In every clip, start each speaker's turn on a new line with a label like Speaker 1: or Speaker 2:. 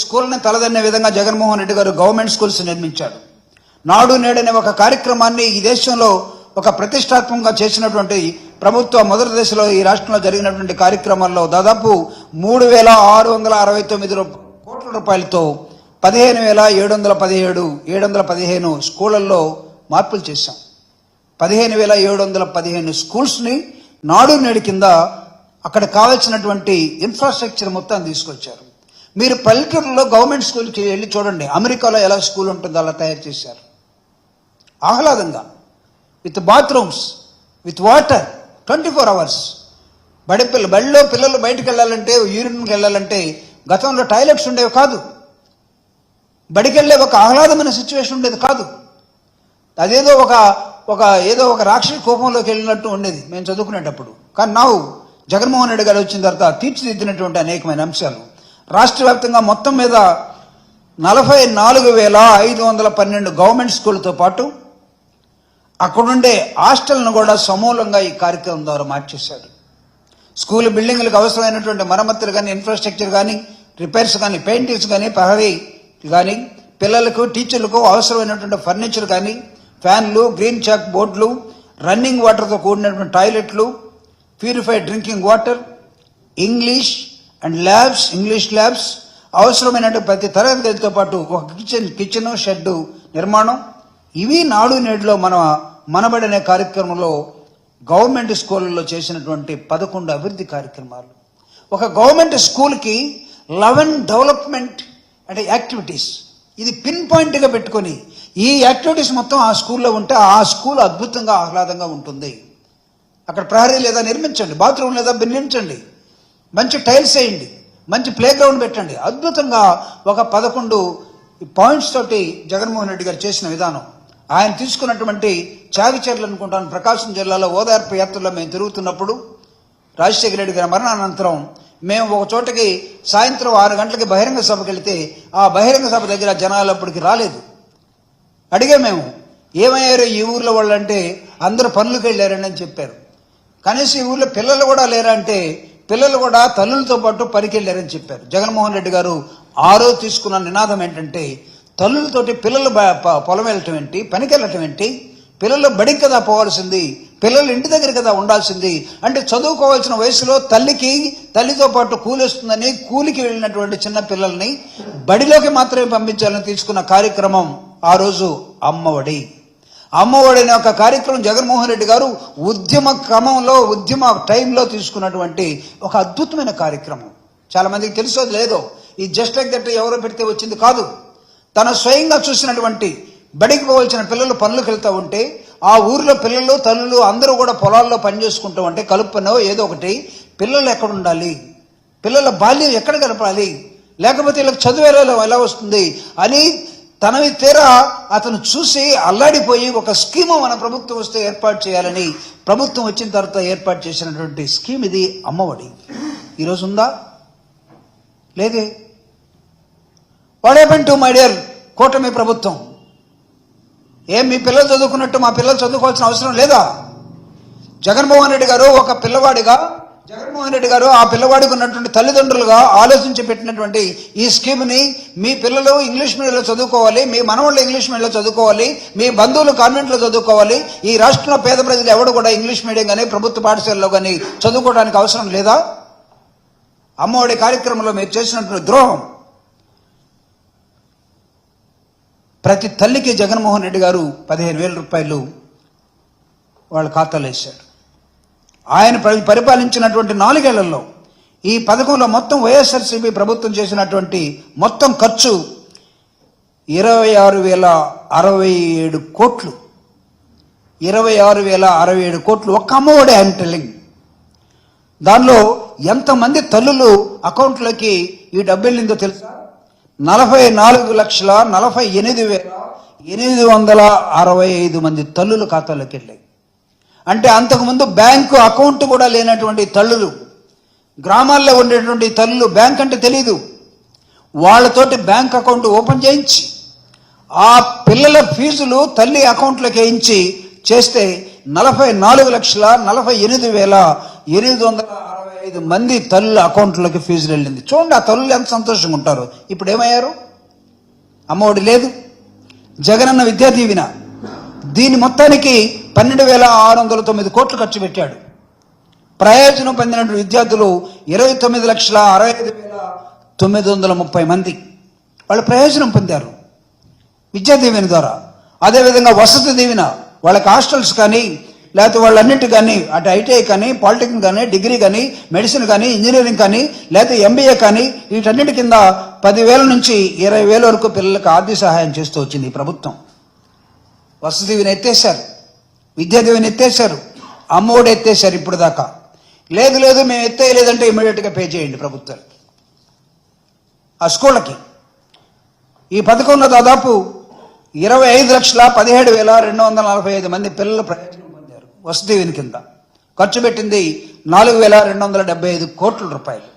Speaker 1: స్కూల్ని తలదన్నే విధంగా జగన్మోహన్ రెడ్డి గారు గవర్నమెంట్ స్కూల్స్ నిర్మించాడు. నాడు నేడనే ఒక కార్యక్రమాన్ని ఈ దేశంలో ఒక ప్రతిష్టాత్మకంగా చేసినటువంటి ప్రభుత్వ మొదటి దశలో ఈ రాష్ట్రంలో జరిగినటువంటి కార్యక్రమాల్లో దాదాపు మూడు వేల ఆరు వందల అరవై తొమ్మిది కోట్ల రూపాయలతో పదిహేను వేల ఏడు వందల పదిహేడు ఏడు వందల పదిహేను స్కూళ్ళల్లో మార్పులు చేశాం. పదిహేను వేల ఏడు వందల పదిహేను స్కూల్స్ని నాడు నేడు కింద అక్కడ కావాల్సినటువంటి ఇన్ఫ్రాస్ట్రక్చర్ మొత్తం తీసుకొచ్చారు. మీరు పల్లెటూరులో గవర్నమెంట్ స్కూల్కి వెళ్ళి చూడండి. అమెరికాలో ఎలా స్కూల్ ఉంటుందో అలా తయారు చేశారు. ఆహ్లాదంగా. With bathrooms with water twenty four hours. బడి పిల్ల బడిలో పిల్లలు బయటకు వెళ్ళాలంటే యూరిన్కి వెళ్ళాలంటే గతంలో టాయిలెట్స్ ఉండేవి కాదు. బడికి వెళ్ళే ఒక ఆహ్లాదమైన సిచ్యువేషన్ ఉండేది కాదు. అదేదో ఒక ఒక ఏదో ఒక రాక్షసి కోపంలోకి వెళ్ళినట్టు ఉండేది మేము చదువుకునేటప్పుడు. కానీ నావు జగన్మోహన్ రెడ్డి గారు వచ్చిన తర్వాత తీర్చిదిద్దినటువంటి అనేకమైన అంశాలు. రాష్ట్ర వ్యాప్తంగా మొత్తం మీద నలభై నాలుగు వేల ఐదు వందల పన్నెండు గవర్నమెంట్ స్కూల్తో పాటు అక్కడుండే హాస్టల్ను కూడా సమూలంగా ఈ కార్యక్రమం ద్వారా మార్చేశాడు స్కూల్ బిల్డింగ్లకు అవసరమైనటువంటి మరమ్మతులు కానీ ఇన్ఫ్రాస్ట్రక్చర్ కానీ రిపేర్స్ కానీ పెయింటింగ్స్ కానీ ప్రహరీ కానీ పిల్లలకు టీచర్లకు అవసరమైనటువంటి ఫర్నిచర్ కానీ ఫ్యాన్లు గ్రీన్ చాక్ బోర్డులు రన్నింగ్ వాటర్తో కూడినటువంటి టాయిలెట్లు purified drinking water English and labs English labs అవసరమైనటువంటి ప్రతి తరగతి గదితో పాటు ఒక కిచెన్ కిచెన్ షెడ్ నిర్మాణం. ఇవి నాడు నేడులో మన మనబడనే కార్యక్రమంలో గవర్నమెంట్ స్కూళ్ళలో చేసినటువంటి పదకొండు అభివృద్ధి కార్యక్రమాలు. ఒక గవర్నమెంట్ స్కూల్కి లెవెన్ డెవలప్మెంట్ అంటే యాక్టివిటీస్. ఇది పిన్ పాయింట్గా పెట్టుకొని ఈ యాక్టివిటీస్ మొత్తం ఆ స్కూల్లో ఉంటే ఆ స్కూల్ అద్భుతంగా ఆహ్లాదంగా ఉంటుంది. అక్కడ ప్రహరీ లేదా నిర్మించండి బాత్రూమ్ లేదా నిర్మించండి. మంచి టైల్స్ వేయండి మంచి ప్లే గ్రౌండ్ పెట్టండి. అద్భుతంగా ఒక పదకొండు పాయింట్స్ తోటి జగన్మోహన్ రెడ్డి గారు చేసిన విధానం. ఆయన తీసుకున్నటువంటి చాగిచర్లు అనుకుంటాను. ప్రకాశం జిల్లాలో ఓదార్పు యాత్రలో మేము తిరుగుతున్నప్పుడు రాజశేఖర రెడ్డి గారి మరణానంతరం మేము ఒక చోటకి సాయంత్రం ఆరు గంటలకి బహిరంగ సభకి వెళితే ఆ బహిరంగ సభ దగ్గర జనాలు అప్పటికి రాలేదు. అడిగా మేము ఏమయ్యారు ఈ ఊర్లో వాళ్ళంటే అందరూ పనులకు వెళ్ళారని చెప్పారు. కనీసం ఈ ఊర్లో పిల్లలు కూడా లేరంటే పిల్లలు కూడా తల్లులతో పాటు పనికెళ్ళారని చెప్పారు. జగన్మోహన్ రెడ్డి గారు ఆరో తీసుకున్న నినాదం ఏంటంటే తల్లులతోటి పిల్లలు పొలం వెళ్ళటం ఏంటి పనికెళ్ళటం ఏంటి పిల్లలు బడికి కదా పోవాల్సింది పిల్లలు ఇంటి దగ్గర కదా ఉండాల్సింది అంటే చదువుకోవాల్సిన వయసులో తల్లికి తల్లితో పాటు కూలి వస్తుందని కూలికి వెళ్ళినటువంటి చిన్న పిల్లల్ని బడిలోకి మాత్రమే పంపించాలని తీసుకున్న కార్యక్రమం ఆ రోజు అమ్మఒడి. అమ్మఒడి ఒక కార్యక్రమం జగన్మోహన్ రెడ్డి గారు ఉద్యమ క్రమంలో ఉద్యమ టైంలో తీసుకున్నటువంటి ఒక అద్భుతమైన కార్యక్రమం. చాలామందికి తెలుసో లేదో ఈ జస్ట్ లైక్ దట్ ఎవరో పెడితే వచ్చింది కాదు. తన స్వయంగా చూసినటువంటి బడికి పోవాల్సిన పిల్లలు పనులకు వెళ్తూ ఉంటే ఆ ఊరిలో పిల్లలు తల్లులు అందరూ కూడా పొలాల్లో పనిచేసుకుంటూ ఉంటే కలుపునో ఏదో ఒకటి పిల్లలు ఎక్కడ ఉండాలి? పిల్లల బాల్యం ఎక్కడ గడపాలి లేకపోతే వీళ్ళకి చదువు ఎలా వస్తుంది? అని తనవి తీరా అతను చూసి అల్లాడిపోయి ఒక స్కీము మన ప్రభుత్వం వస్తే ఏర్పాటు చేయాలని ప్రభుత్వం వచ్చిన తర్వాత ఏర్పాటు చేసినటువంటి స్కీమ్ ఇది అమ్మఒడి. ఈరోజు ఉందా? లేదే. What happen to my dear కూటమి ప్రభుత్వం ఏం మీ పిల్లలు చదువుకున్నట్టు మా పిల్లలు చదువుకోవాల్సిన అవసరం లేదా? జగన్మోహన్ రెడ్డి గారు ఒక పిల్లవాడిగా జగన్మోహన్ రెడ్డి గారు ఆ పిల్లవాడికి ఉన్నటువంటి తల్లిదండ్రులుగా ఆలోచించి పెట్టినటువంటి ఈ స్కీమ్ని మీ పిల్లలు ఇంగ్లీష్ మీడియంలో చదువుకోవాలి మీ మనవాళ్ళు ఇంగ్లీష్ మీడియంలో చదువుకోవాలి మీ బంధువులు కాన్వెంట్లో చదువుకోవాలి ఈ రాష్ట్రంలో పేద ప్రజలు ఎవడు కూడా ఇంగ్లీష్ మీడియం కానీ ప్రభుత్వ పాఠశాలలో కానీ చదువుకోవడానికి అవసరం లేదా? అమ్మఒడి కార్యక్రమంలో మీరు చేసినటువంటి ద్రోహం. ప్రతి తల్లికి జగన్మోహన్ రెడ్డి గారు పదిహేను వేల రూపాయలు వాళ్ళ ఖాతాలో వేశాడు ఆయన పరి- పరిపాలించినటువంటి నాలుగేళ్ళలో ఈ పథకంలో మొత్తం వైఎస్ఆర్సీపీ ప్రభుత్వం చేసినటువంటి మొత్తం ఖర్చు ఇరవై ఆరు వేల అరవై ఏడు కోట్లు. ఇరవై ఆరు వేల అరవై ఏడు కోట్లు ఒక్క అమ్మఒడే ఐఎమ్ టెల్లింగ్ దానిలో ఎంతమంది తల్లులు అకౌంట్లోకి ఈ డబ్బు వెళ్ళిందో తెలుసా? నలభై నాలుగు లక్షల నలభై ఎనిమిది వేల ఎనిమిది వందల అరవై ఐదు మంది తల్లుల ఖాతాలోకి వెళ్ళాయి. అంటే అంతకుముందు బ్యాంకు అకౌంట్ కూడా లేనటువంటి తల్లులు గ్రామాల్లో ఉండేటువంటి తల్లులు బ్యాంక్ అంటే తెలియదు వాళ్ళతోటి బ్యాంక్ అకౌంట్ ఓపెన్ చేయించి ఆ పిల్లల ఫీజులు తల్లి అకౌంట్లోకి వేయించి చేస్తే నలభై నాలుగు లక్షల నలభై ఎనిమిది వేల ఎనిమిది వందల అరవై ఐదు మంది తల్లుల అకౌంట్లోకి ఫీజులు వెళ్ళింది. చూడండి ఆ తల్లులు ఎంత సంతోషంగా ఉంటారు. ఇప్పుడు ఏమయ్యారు? అమ్మఒడి లేదు. జగనన్న విద్యా దీవెన. దీని మొత్తానికి పన్నెండు వేల ఆరు వందల తొమ్మిది కోట్లు ఖర్చు పెట్టాడు. ప్రయోజనం పొందిన విద్యార్థులు ఇరవై తొమ్మిది లక్షల అరవై ఐదు వేల తొమ్మిది వందల ముప్పై మంది. వాళ్ళు ప్రయోజనం పొందారు. విద్యా దీవెన ద్వారా. అదేవిధంగా వసతి దీవెన. వాళ్ళకి హాస్టల్స్ కానీ లేకపోతే వాళ్ళన్నిటి కానీ అటు ఐటీఐ కానీ పాలిటెక్నిక్ కానీ డిగ్రీ కానీ మెడిసిన్ కానీ ఇంజనీరింగ్ కానీ లేకపోతే ఎంబీఏ కానీ వీటన్నిటి కింద పదివేల నుంచి ఇరవై వేల వరకు పిల్లలకు ఆర్థిక సహాయం చేస్తూ వచ్చింది ఈ ప్రభుత్వం. వసుదేవిని ఎత్తేశారు. విద్యాదేవిని విద్యా అమ్మఒడి ఎత్తేశారు ఇప్పుడు దాకా లేదు లేదు మేము ఎత్తేయలేదంటే ఇమీడియట్గా పే చేయండి ప్రభుత్వాలు ఆ స్కూళ్ళకి. ఈ పథకంలో దాదాపు ఇరవై ఐదు లక్షల పదిహేడు వేల రెండు వందల నలభై ఐదు మంది పిల్లలు ప్రయోజనం పొందారు వసుదేవిని కింద. ఖర్చు పెట్టింది నాలుగు వేల రెండు వందల డెబ్బై ఐదు కోట్ల రూపాయలు.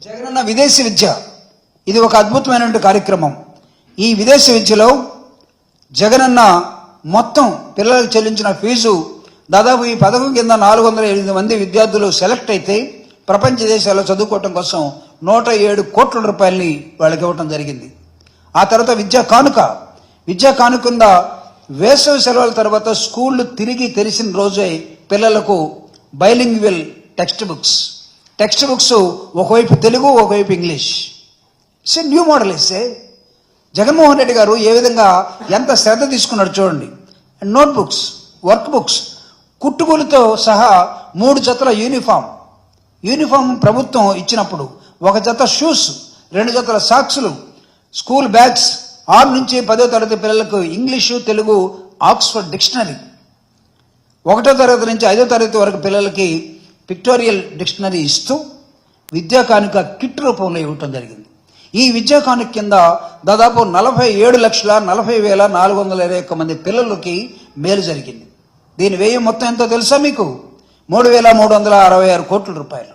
Speaker 1: జగనన్న విదేశీ విద్య. ఇది ఒక అద్భుతమైనటువంటి కార్యక్రమం. ఈ విదేశీ విద్యలో జగనన్న మొత్తం పిల్లలు చెల్లించిన ఫీజు దాదాపు ఈ పథకం కింద నాలుగు వందల ఎనిమిది మంది విద్యార్థులు సెలెక్ట్ అయితే ప్రపంచ దేశాల్లో చదువుకోవటం కోసం నూట ఏడు కోట్ల రూపాయలని వాళ్ళకి ఇవ్వటం జరిగింది. ఆ తర్వాత విద్యా కానుక. విద్యా కానుక కింద వేసవి సెలవుల తర్వాత స్కూళ్ళు తిరిగి తెరిచిన రోజే పిల్లలకు bilingual text books text books ఒకవైపు తెలుగు ఒకవైపు ఇంగ్లీష్. ఇట్స్ న్యూ మోడల్ ఇస్తే జగన్మోహన్ రెడ్డి గారు ఏ విధంగా ఎంత శ్రద్ధ తీసుకున్నాడు చూడండి. నోట్బుక్స్ వర్క్ బుక్స్ కుట్టుకూలితో సహా మూడు జతల యూనిఫామ్ యూనిఫామ్ ప్రభుత్వం ఇచ్చినప్పుడు ఒక జత షూస్ రెండు జతల సాక్సులు స్కూల్ బ్యాగ్స్ ఆరు నుంచి పదో తరగతి పిల్లలకు ఇంగ్లీషు తెలుగు ఆక్స్ఫర్డ్ డిక్షనరీ ఒకటో తరగతి నుంచి ఐదో తరగతి వరకు పిల్లలకి పిక్టోరియల్ డిక్షనరీ ఇస్తూ విద్యా కానుక కిట్ రూపంలో ఇవ్వటం జరిగింది. ఈ విద్యాకాను కింద దాదాపు నలభై ఏడు లక్షల నలభై వేల నాలుగు వందల ఇరవై ఒక్క మంది పిల్లలకి మేలు జరిగింది. దీని వ్యయం మొత్తం ఎంతో తెలుసా మీకు? మూడు వేల మూడు వందల అరవై ఆరు కోట్ల రూపాయలు.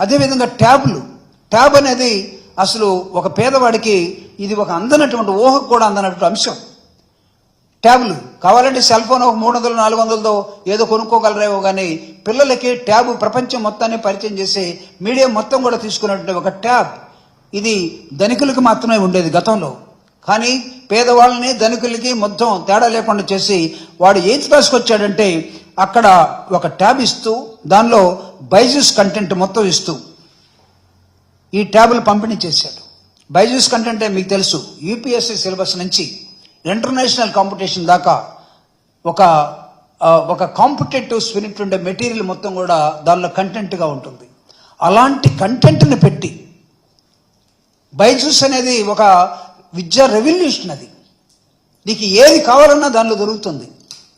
Speaker 1: అదేవిధంగా ట్యాబ్లు. ట్యాబ్ అనేది అసలు ఒక పేదవాడికి ఇది ఒక అందనటువంటి ఊహకు కూడా అందనటువంటి అంశం. ట్యాబ్లు. కావాలంటే సెల్ ఫోన్ ఒక మూడు వందలు నాలుగు వందలతో ఏదో కొనుక్కోగలరేమో కానీ పిల్లలకి ట్యాబ్ ప్రపంచం మొత్తాన్ని పరిచయం చేసి మీడియా మొత్తం కూడా తీసుకున్నటువంటి ఒక ట్యాబ్. ఇది ధనికులకి మాత్రమే ఉండేది గతంలో. కానీ పేదవాళ్ళని ధనికులకి మొత్తం తేడా లేకుండా చేసి వాడు ఏం వచ్చాడంటే అక్కడ ఒక ట్యాబ్ ఇస్తూ దానిలో బైజూస్ కంటెంట్ మొత్తం ఇస్తూ ఈ ట్యాబ్లు పంపిణీ చేశాడు. బైజూస్ కంటెంట్ మీకు తెలుసు యూపీఎస్సీ సిలబస్ నుంచి. ఇంటర్నేషనల్ కాంపిటీషన్ దాకా ఒక ఒక కాంపిటేటివ్ స్పిరిట్ ఉండే మెటీరియల్ మొత్తం కూడా దానిలో కంటెంట్గా ఉంటుంది. అలాంటి కంటెంట్ని పెట్టి బైజూస్ అనేది ఒక విద్యా రెవల్యూషన్ అది. నీకు ఏది కావాలన్నా దానిలో దొరుకుతుంది.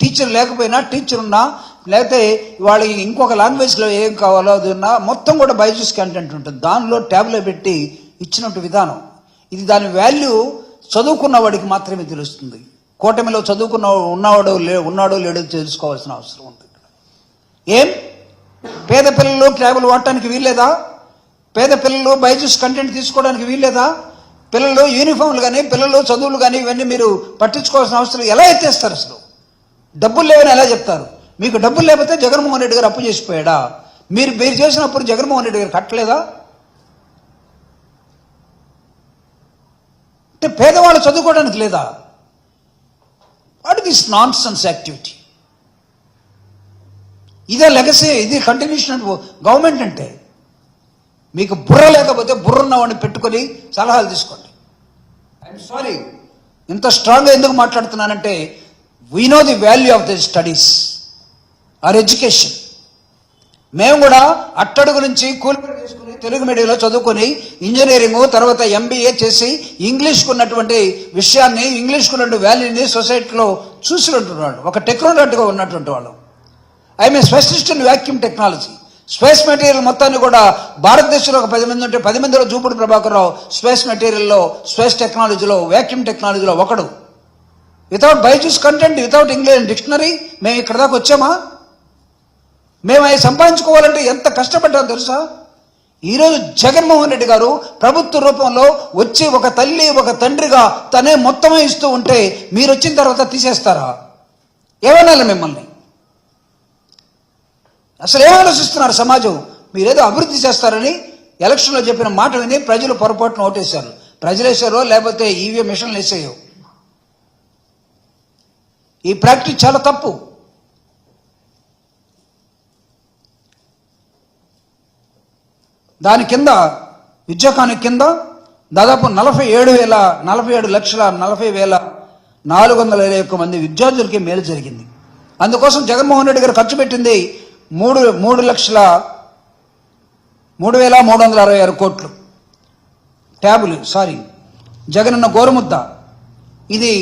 Speaker 1: టీచర్ లేకపోయినా టీచర్ ఉన్నా లేకపోతే వాళ్ళకి ఇంకొక లాంగ్వేజ్లో ఏం కావాలో అది ఉన్నా మొత్తం కూడా బైజూస్ కంటెంట్ ఉంటుంది. దానిలో ట్యాబ్లో పెట్టి ఇచ్చినట్టు విధానం. ఇది దాని వాల్యూ చదువుకున్న వాడికి మాత్రమే తెలుస్తుంది. కూటమిలో చదువుకున్న ఉన్నవాడో లే ఉన్నాడో లేడో తెలుసుకోవాల్సిన అవసరం ఉంది ఏం? పేద పిల్లలు ట్యాబులు వాడటానికి వీల్లేదా? పేద పిల్లలు బైజూస్ కంటెంట్ తీసుకోవడానికి వీల్లేదా? పిల్లలు యూనిఫామ్లు కానీ పిల్లలు చదువులు కానీ ఇవన్నీ మీరు పట్టించుకోవాల్సిన అవసరం ఎలా ఎత్తేస్తారు అసలు? డబ్బులు లేవని ఎలా చెప్తారు? మీకు డబ్బులు లేకపోతే జగన్మోహన్ రెడ్డి గారు అప్పు చేసిపోయాడా? మీరు మీరు చేసినప్పుడు జగన్మోహన్ రెడ్డి గారు కట్టలేదా? అంటే పేదవాళ్ళు చదువుకోవడానికి లేదా? What this nonsense activity ఇదే లెగసీ ఇది కంటిన్యూషన్ గవర్నమెంట్ అంటే. మీకు బుర్ర లేకపోతే బుర్ర ఉన్నవాడిని పెట్టుకొని సలహాలు తీసుకోండి. ఐఎమ్ సారీ ఇంత స్ట్రాంగ్గా ఎందుకు మాట్లాడుతున్నానంటే we know the value of the studies or education మేము కూడా అట్టడుగు నుంచి కూలిపడి తెలుగు మీడియంలో చదువుకొని ఇంజనీరింగ్ తర్వాత ఎంబీఏ చేసి ఇంగ్లీష్కు ఉన్నటువంటి విషయాన్ని ఇంగ్లీష్కు ఉన్నటువంటి వాల్యూని సొసైటీలో చూసినటువంటి ఒక టెక్నాలజీగా ఉన్నటువంటి వాళ్ళు. I mean specialist in vacuum technology. Space material మొత్తాన్ని కూడా భారతదేశంలో ఒక పది మంది ఉంటే పది మందిలో జూపుడు ప్రభాకర్ రావు స్పేస్ మెటీరియల్లో స్పేస్ టెక్నాలజీలో వ్యాక్యూమ్ టెక్నాలజీలో ఒకడు. Without Byju's content without English dictionary మేము ఇక్కడ దాకా వచ్చామా? మేము అవి సంపాదించుకోవాలంటే ఎంత కష్టపడ్డాం తెలుసా? ఈరోజు జగన్మోహన్ రెడ్డి గారు ప్రభుత్వ రూపంలో వచ్చి ఒక తల్లి ఒక తండ్రిగా తనే మొత్తమే ఇస్తూ ఉంటే మీరు వచ్చిన తర్వాత తీసేస్తారా? ఏమనాలి మిమ్మల్ని? అసలు ఏం ఆలోచిస్తున్నారు సమాజం? మీరేదో అభివృద్ధి చేస్తారని ఎలక్షన్లో చెప్పిన మాట విని ప్రజలు పొరపాటున ఓటేశారు. ప్రజలు వేసారో లేకపోతే ఈవీఎం మిషన్లు వేసేయో? ఈ ప్రాక్టీస్ చాలా తప్పు. దాని కింద విద్యాకాని కింద దాదాపు నలభై ఏడు వేల నలభై ఏడు లక్షల నలభై వేల నాలుగు వందల ఇరవై ఒక్క మంది విద్యార్థులకి మేలు జరిగింది. అందుకోసం జగన్మోహన్ రెడ్డి గారు ఖర్చు పెట్టింది మూడు మూడు లక్షల మూడు వేల మూడు వందల అరవై ఆరు కోట్లు. ట్యాబులు సారీ జగనన్న గోరుముద్ద. ఇది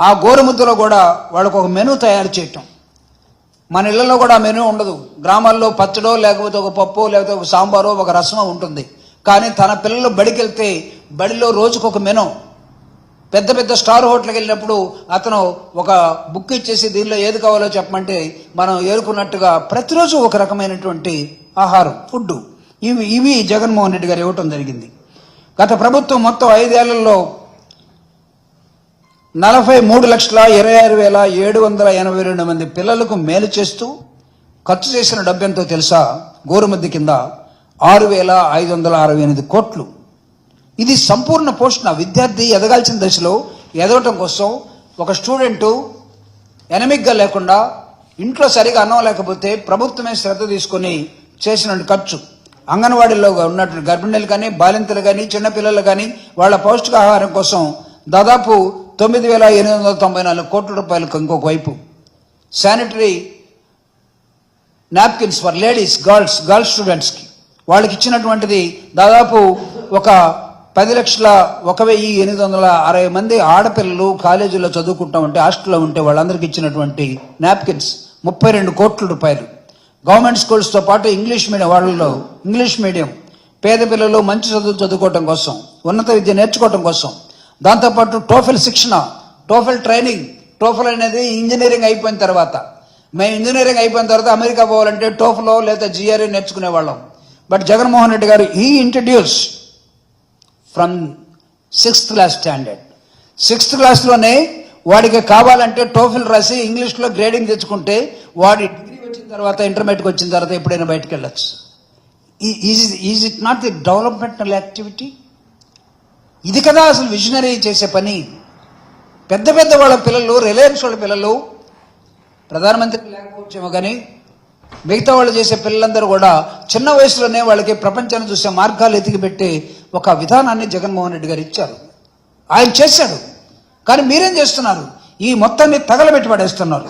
Speaker 1: ఆ గోరుముద్దలో కూడా వాళ్ళకు ఒక మెను తయారు చేయటం. మన ఇళ్ళలో కూడా మెనూ ఉండదు. గ్రామాల్లో పచ్చడో లేకపోతే ఒక పప్పు లేకపోతే ఒక సాంబారో ఒక రసమో ఉంటుంది. కానీ తన పిల్లలు బడికి వెళ్తే బడిలో రోజుకు ఒక మెనూ. పెద్ద పెద్ద స్టార్ హోటల్కి వెళ్ళినప్పుడు అతను ఒక బుక్ ఇచ్చేసి దీనిలో ఏది కావాలో చెప్పమంటే మనం ఏరుకున్నట్టుగా ప్రతిరోజు ఒక రకమైనటువంటి ఆహారం ఫుడ్ ఇవి ఇవి జగన్మోహన్ రెడ్డి గారు ఇవ్వటం జరిగింది. గత ప్రభుత్వం మొత్తం ఐదేళ్ళలో నలభై మూడు లక్షల ఇరవై ఆరు వేల ఏడు వందల ఎనభై రెండు మంది పిల్లలకు మేలు చేస్తూ ఖర్చు చేసిన డబ్బెంతో తెలుసా? గోరుమద్ది కింద ఆరు వేల ఐదు వందల అరవై ఎనిమిది కోట్లు. ఇది సంపూర్ణ పోషణ. విద్యార్థి ఎదగాల్సిన దశలో ఎదగటం కోసం ఒక స్టూడెంటు ఎనమిక్గా లేకుండా ఇంట్లో సరిగా అన్నం లేకపోతే ప్రభుత్వమే శ్రద్ధ తీసుకొని చేసిన ఖర్చు. అంగన్వాడీలో ఉన్నటువంటి గర్భిణీలు కానీ బాలింతలు కానీ చిన్నపిల్లలు కానీ వాళ్ళ పౌష్టికాహారం కోసం దాదాపు తొమ్మిది వేల ఎనిమిది వందల తొంభై నాలుగు కోట్ల రూపాయలకు ఇంకొక వైపు. Sanitary napkins for ladies girls girls స్టూడెంట్స్కి వాళ్ళకి ఇచ్చినటువంటిది దాదాపు ఒక పది లక్షల ఒక వెయ్యి ఎనిమిది వందల అరవై మంది ఆడపిల్లలు కాలేజీలో చదువుకుంటా ఉంటే హాస్టల్లో ఉంటే వాళ్ళందరికీ ఇచ్చినటువంటి నాప్కిన్స్ ముప్పై రెండు కోట్ల రూపాయలు. గవర్నమెంట్ స్కూల్స్తో పాటు ఇంగ్లీష్ మీడియం వాళ్ళలో ఇంగ్లీష్ మీడియం పేద పిల్లలు మంచి చదువు చదువుకోవటం కోసం ఉన్నత విద్య నేర్చుకోవటం కోసం దాంతోపాటు టోఫెల్ శిక్షణ టోఫెల్ ట్రైనింగ్. టోఫెల్ అనేది ఇంజనీరింగ్ అయిపోయిన తర్వాత. మేము ఇంజనీరింగ్ అయిపోయిన తర్వాత అమెరికా పోవాలంటే టోఫ్లో లేదా జిఆర్ఏ నేర్చుకునే వాళ్ళం. బట్ జగన్మోహన్ రెడ్డి గారు ఈ introduce from sixth class standard sixth క్లాస్లోనే వాడికి కావాలంటే టోఫిల్ రాసి ఇంగ్లీష్లో గ్రేడింగ్ తెచ్చుకుంటే వాడి డిగ్రీ వచ్చిన తర్వాత ఇంటర్మీడియట్కి వచ్చిన తర్వాత ఎప్పుడైనా బయటకు వెళ్ళచ్చు. Is is it not the developmental activity ఇది కదా అసలు విజనరీ చేసే పని. పెద్ద పెద్ద వాళ్ళ పిల్లలు రిలయన్స్ వాళ్ళ పిల్లలు ప్రధానమంత్రి లేకపోవచ్చేమో కానీ మిగతా వాళ్ళు చేసే పిల్లలందరూ కూడా చిన్న వయసులోనే వాళ్ళకి ప్రపంచాన్ని చూసే మార్గాలు ఎతికిపెట్టే ఒక విధానాన్ని జగన్మోహన్ రెడ్డి గారు ఇచ్చారు. ఆయన చేశాడు. కానీ మీరేం చేస్తున్నారు? ఈ మొత్తాన్ని తగలబెట్టి పడేస్తున్నారు.